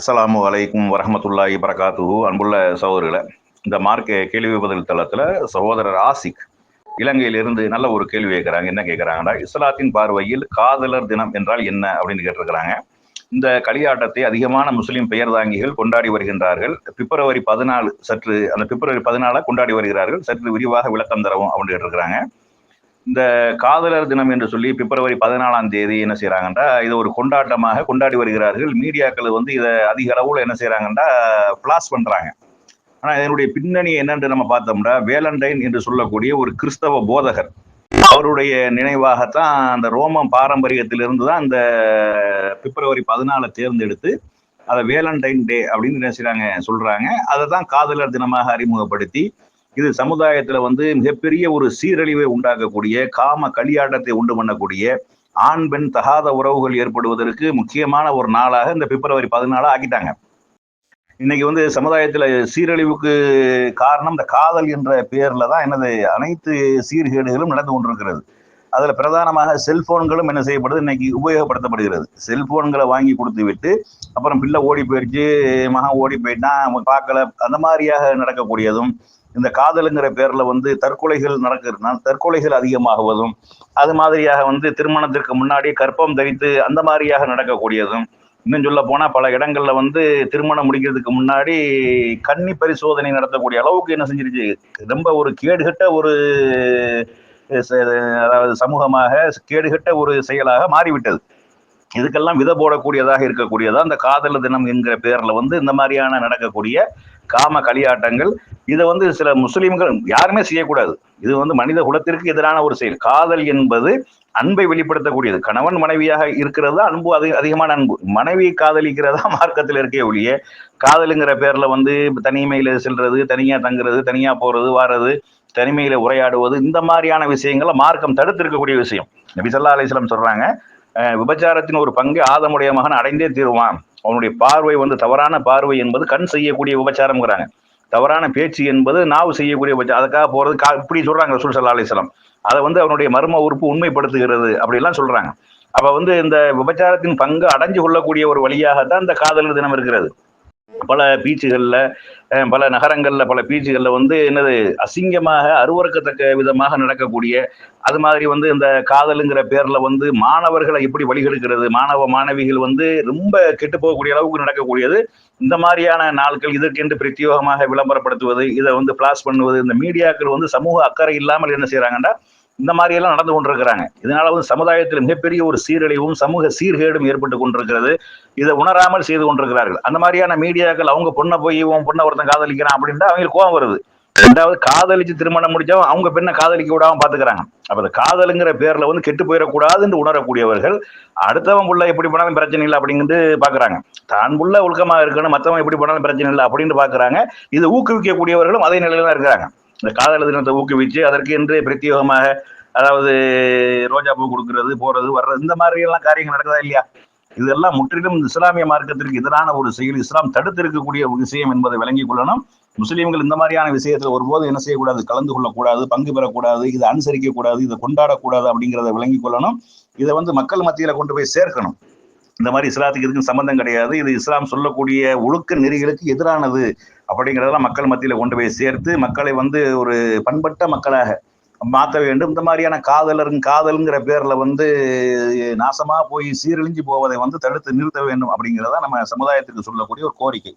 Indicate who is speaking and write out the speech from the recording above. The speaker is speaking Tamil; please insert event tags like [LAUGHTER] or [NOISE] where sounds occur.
Speaker 1: அஸ்லாமு அலைக்கும் வரமத்துல்லாஹி வரகாத்து அன்புள்ள சகோதரர்களை இந்த மார்க்க கேள்வி பதில் தளத்துல சகோதரர் ஆசிக் இலங்கையிலிருந்து நல்ல ஒரு கேள்வி கேட்குறாங்க என்ன கேட்குறாங்கன்னா இஸ்லாத்தின் பார்வையில் காதலர் தினம் என்றால் என்ன அப்படின்னு கேட்டிருக்கிறாங்க. இந்த களியாட்டத்தை அதிகமான முஸ்லீம் பெயர் தாங்கிகள் கொண்டாடி வருகின்றார்கள். பிப்ரவரி பதினாலு சற்று அந்த பிப்ரவரி பதினாலா கொண்டாடி வருகிறார்கள். சற்று விரிவாக விளக்கம் தரவும் அப்படின்னு கேட்டிருக்கிறாங்க. இந்த காதலர் தினம் என்று சொல்லி பிப்ரவரி பதினாலாம் தேதி என்ன செய்யறாங்கன்னா இது ஒரு கொண்டாட்டமாக கொண்டாடி வருகிறார்கள். மீடியாக்கள் வந்து இதை அதிக அளவில் என்ன செய்யறாங்கன்னா பிளாஸ் பண்றாங்க. ஆனா இதனுடைய பின்னணி என்னன்னு நம்ம பார்த்தோம்னா வேலண்டைன் என்று சொல்லக்கூடிய ஒரு கிறிஸ்தவ போதகர். அவருடைய நினைவாகத்தான் அந்த ரோமம் பாரம்பரியத்திலிருந்து தான் இந்த பிப்ரவரி பதினாலை தேர்ந்தெடுத்து அதை வேலண்டைன் டே அப்படின்னு என்ன செய்கிறாங்க சொல்றாங்க. அதை தான் காதலர் தினமாக அறிமுகப்படுத்தி இது சமுதாயத்துல வந்து மிகப்பெரிய ஒரு சீரழிவை உண்டாக்கக்கூடிய காம கலியாட்டத்தை உண்டு பண்ணக்கூடிய ஆண் பெண் தகாத உறவுகள் ஏற்படுவதற்கு முக்கியமான ஒரு நாளாக இந்த பிப்ரவரி பதினாலு ஆக்கிட்டாங்க. இன்னைக்கு வந்து சமுதாயத்துல சீரழிவுக்கு காரணம் இந்த காதல் என்ற பெயர்ல தான் எனது அனைத்து சீர்கேடுகளும் நடந்து கொண்டிருக்கிறது. அதுல பிரதானமாக செல்போன்களும் என்ன செய்யப்படுது இன்னைக்கு உபயோகப்படுத்தப்படுகிறது. செல்போன்களை வாங்கி கொடுத்து விட்டு அப்புறம் பிள்ளை ஓடி போயிடுச்சு மகன் ஓடி போயிட்டான் பார்க்கல அந்த மாதிரியாக நடக்கக்கூடியதும் இந்த காதலுங்கிற பேரில் வந்து தற்கொலைகள் நடக்கிறதுனால் தற்கொலைகள் அதிகமாகுவதும் அது மாதிரியாக வந்து திருமணத்திற்கு முன்னாடி கற்பம் தரித்து அந்த மாதிரியாக நடக்கக்கூடியதும் இன்னும் சொல்ல போனால் பல இடங்களில் வந்து திருமணம் முடிக்கிறதுக்கு முன்னாடி கன்னி பரிசோதனை நடத்தக்கூடிய அளவுக்கு என்ன செஞ்சிருச்சு? ரொம்ப ஒரு கேடுகட்ட ஒரு அதாவது சமூகமாக கேடுகட்ட ஒரு செயலாக மாறிவிட்டது. இதுக்கெல்லாம் வித போடக்கூடியதாக இருக்கக்கூடியதா? அந்த காதல் தினம் என்கிற பேரில் வந்து இந்த மாதிரியான நடக்கக்கூடிய காம களியாட்டங்கள் இதை வந்து சில முஸ்லீம்கள் யாருமே செய்யக்கூடாது. இது வந்து மனித குலத்திற்கு எதிரான ஒரு செயல். காதல் என்பது அன்பை வெளிப்படுத்தக்கூடியது. கணவன் மனைவியாக இருக்கிறது அன்பு அதிக அதிகமான அன்பு? மனைவி காதலிக்கிறதா [LAUGHS] மார்க்கத்தில் இருக்கே ஒழிய காதலுங்கிற பேர்ல வந்து தனிமையில செல்றது தனியா தங்குறது தனியா போறது வாரது தனிமையில உரையாடுவது இந்த மாதிரியான விஷயங்களை மார்க்கம் தடுத்திருக்கக்கூடிய விஷயம். நபிசல்லா அலிஸ்லாம் சொல்றாங்க விபச்சாரத்தின் ஒரு பங்கு ஆதமுடைய மகன் அடைந்தே தீருவான். அவனுடைய பார்வை வந்து தவறான பார்வை என்பது கண் செய்யக்கூடிய விபச்சாரம்ங்கிறாங்க. தவறான பேச்சு என்பது நாவு செய்யக்கூடிய விபச்சாரம் அதுக்காக போகிறது கா இப்படி சொல்றாங்க ரசூல் சல்லா அலிஸ்லாம் அதை வந்து அவனுடைய மர்ம உறுப்பு உண்மைப்படுத்துகிறது அப்படிலாம் சொல்றாங்க. அப்ப வந்து இந்த விபச்சாரத்தின் பங்கு அடைஞ்சு கொள்ளக்கூடிய ஒரு வழியாகத்தான் இந்த காதலர் தினம் இருக்கிறது. பல பீச்சுகள்ல பல நகரங்களில் பல பீச்சுகள்ல வந்து என்னது அசிங்கமாக அருவறுக்கத்தக்க விதமாக நடக்கக்கூடிய அது மாதிரி வந்து இந்த காதலுங்கிற பேர்ல வந்து மாணவர்களை எப்படி வழிகெடுக்கிறது மாணவ மாணவிகள் வந்து ரொம்ப கெட்டு போகக்கூடிய அளவுக்கு நடக்கக்கூடியது. இந்த மாதிரியான நாட்கள் இதற்கென்று பிரத்யோகமாக விளம்பரப்படுத்துவது இதை வந்து பிளாஸ் பண்ணுவது இந்த மீடியாக்கள் வந்து சமூக அக்கறை இல்லாமல் என்ன செய்யறாங்கன்னா இந்த மாதிரி எல்லாம் நடந்து கொண்டிருக்கிறாங்க. இதனால வந்து சமுதாயத்தில் மிகப்பெரிய ஒரு சீரழிவும் சமூக சீர்கேடும் ஏற்பட்டு கொண்டிருக்கிறது. இதை உணராமல் செய்து கொண்டிருக்கிறார்கள். அந்த மாதிரியான மீடியாக்கள் அவங்க பொண்ணை போய் உன் பொண்ணை ஒருத்தன் காதலிக்கிறான் அப்படின்ட்டு அவங்களுக்கு கோவம் வருது. ரெண்டாவது காதலிச்சு திருமணம் முடிச்சா அவங்க பெண்ணை காதலிக்க விடாம பாத்துக்கிறாங்க. அப்ப அந்த காதலுங்கிற பேர்ல வந்து கெட்டு போயிடக்கூடாதுன்னு உணரக்கூடியவர்கள் அடுத்தவன் புள்ள எப்படி பண்ணாலும் பிரச்சனை இல்லை அப்படிங்கிறது பாக்குறாங்க. தான் புள்ள ஒழுக்கமா இருக்கணும் மத்தவன் எப்படி பண்ணாலும் பிரச்சனை இல்லை அப்படின்னு பாக்குறாங்க. இதை ஊக்குவிக்கக்கூடியவர்களும் அதே நிலையில தான் இருக்கிறாங்க. இந்த காதல் தினத்தை ஊக்குவிச்சு அதற்கு என்று பிரத்யேகமாக அதாவது ரோஜா பூ கொடுக்கறது போறது வர்றது இந்த மாதிரி எல்லாம் காரியங்கள் நடக்குதா இல்லையா? இதெல்லாம் முற்றிலும் இஸ்லாமிய மார்க்கத்திற்கு எதிரான ஒரு செயல். இஸ்லாம் தடுத்து இருக்கக்கூடிய விஷயம் என்பதை விளங்கிக் கொள்ளணும். முஸ்லீம்கள் இந்த மாதிரியான விஷயத்துல ஒருபோது என்ன செய்யக்கூடாது? கலந்து கொள்ளக்கூடாது பங்கு பெறக்கூடாது இதை அனுசரிக்க கூடாது இதை கொண்டாடக்கூடாது அப்படிங்கிறத விளங்கிக் கொள்ளணும். இதை வந்து மக்கள் மத்தியில கொண்டு போய் சேர்க்கணும். இந்த மாதிரி இஸ்லாத்துக்கு இதுக்கும் சம்மந்தம் கிடையாது. இது இஸ்லாம் சொல்லக்கூடிய ஒழுக்க நெறிகளுக்கு எதிரானது அப்படிங்கிறதெல்லாம் மக்கள் மத்தியில் கொண்டு போய் சேர்த்து மக்களை வந்து ஒரு பண்பட்ட மக்களாக மாற்ற வேண்டும். இந்த மாதிரியான காதலர் காதலுங்கிற பேரில் வந்து நாசமாக போய் சீரழிஞ்சு போவதை வந்து தடுத்து நிறுத்த வேண்டும் அப்படிங்கிறத நம்ம சமுதாயத்துக்கு சொல்லக்கூடிய ஒரு கோரிக்கை.